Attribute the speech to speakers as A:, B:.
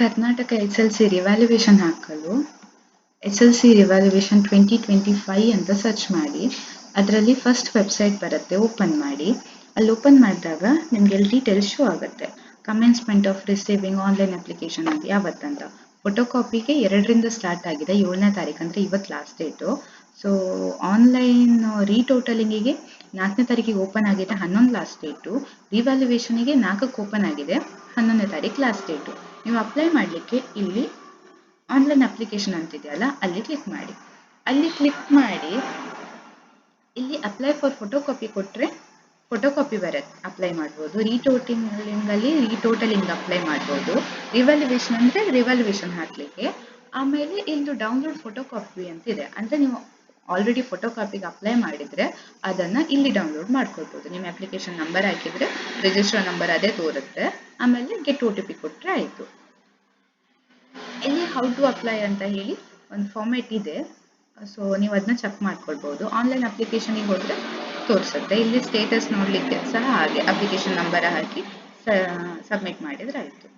A: Karnataka S L C revaluation ಹಾಕಲು, S L C revaluation twenty twenty five ಅಂತ search ಮಾಡಿ, ಅದರಲ್ಲಿ first website ಬರುತ್ತೆ ಓಪನ್ ಮಾಡಿ. ಅಲ್ಲಿ ಓಪನ್ ಮಾಡಿದಾಗ ನಿಮಗೆ ಎಲ್ಲಿ ಡೀಟೇಲ್ಸ್ ಶೋ ಆಗುತ್ತೆ. Commencement of receiving online application ಅಂತ ಯಾವತ್ತಂತ. ಫೋಟೋ ಕಾಪಿಗೆ ಎರಡರಿಂದ ಸ್ಟಾರ್ಟ್ ಆಗಿದೆ, ಏಳನೇ ತಾರೀಕು ಅಂದರೆ ಇವತ್ತು ಲಾಸ್ಟ್ ಡೇಟು ಸೊ ಆನ್ಲೈನ್ ರೀಟೋಟಲಿಂಗಿಗೆ ನಾಲ್ಕನೇ ತಾರೀಕಿಗೆ ಓಪನ್ ಆಗಿದೆ ಹನ್ನೊಂದು ಲಾಸ್ಟ್ ಡೇಟು ರಿವ್ಯಾಲ್ಯೂಯೇಷನಿಗೆ ನಾಲ್ಕಕ್ಕೆ ಓಪನ್ ಆಗಿದೆ ಹನ್ನೊಂದನೇ ತಾರೀಕು ಲಾಸ್ಟ್ ಡೇಟು ನೀವು ಅಪ್ಲೈ ಮಾಡಲಿಕ್ಕೆ ಇಲ್ಲಿ ಆನ್ಲೈನ್ ಅಪ್ಲಿಕೇಶನ್ ಅಂತಿದೆಯಲ್ಲ, ಅಲ್ಲಿ ಕ್ಲಿಕ್ ಮಾಡಿ. ಅಲ್ಲಿ ಕ್ಲಿಕ್ ಮಾಡಿ, ಇಲ್ಲಿ ಅಪ್ಲೈ ಫಾರ್ ಫೋಟೋ ಕಾಪಿ ಕೊಟ್ಟರೆ ಫೋಟೋ ಕಾಪಿ ಬರುತ್ತೆ. ಅಪ್ಲೈ ಮಾಡ್ಬೋದು. ರೀಟೋಟಿಂಗಲ್ಲಿ ರೀಟೋಟಲಿಂಗ್ ಅಪ್ಲೈ ಮಾಡ್ಬೋದು. ರಿವ್ಯಾಲ್ಯೂಯೇಷನ್ ಅಂದರೆ ರಿವ್ಯಾಲ್ಯೂಯೇಷನ್ ಹಾಕಲಿಕ್ಕೆ. ಆಮೇಲೆ ಇಲ್ಲಿ ಡೌನ್ಲೋಡ್ ಫೋಟೋ ಕಾಪಿ ಅಂತಿದೆ. ಅಂದರೆ ನೀವು ಆಲ್ರೆಡಿ ಫೋಟೋ ಕಾಪಿಗೆ ಅಪ್ಲೈ ಮಾಡಿದರೆ ಅದನ್ನು ಇಲ್ಲಿ ಡೌನ್ಲೋಡ್ ಮಾಡ್ಕೊಳ್ಬೋದು. ನಿಮ್ಮ ಅಪ್ಲಿಕೇಶನ್ ನಂಬರ್ ಹಾಕಿದರೆ ರಿಜಿಸ್ಟರ್ ನಂಬರ್ ಅದೇ ತೋರುತ್ತೆ. ಆಮೇಲೆ ಗೆಟ್ ಒ ಟಿ ಪಿ ಕೊಟ್ಟರೆ ಆಯಿತು. ಇಲ್ಲಿ ಹೌ ಟು ಅಪ್ಲೈ ಅಂತ ಹೇಳಿ ಒಂದು ಫಾರ್ಮೆಟ್ ಇದೆ. ಸೊ ನೀವು ಅದನ್ನ ಚೆಕ್ ಮಾಡ್ಕೊಳ್ಬೋದು. ಆನ್ಲೈನ್ ಅಪ್ಲಿಕೇಶನಿಗೆ ಹೋದರೆ ತೋರಿಸುತ್ತೆ. ಇಲ್ಲಿ ಸ್ಟೇಟಸ್ ನೋಡಲಿಕ್ಕೆ ಸಹ ಹಾಗೆ ಅಪ್ಲಿಕೇಶನ್ ನಂಬರ್ ಹಾಕಿ ಸಬ್ಮಿಟ್ ಮಾಡಿದ್ರೆ ಆಯಿತು.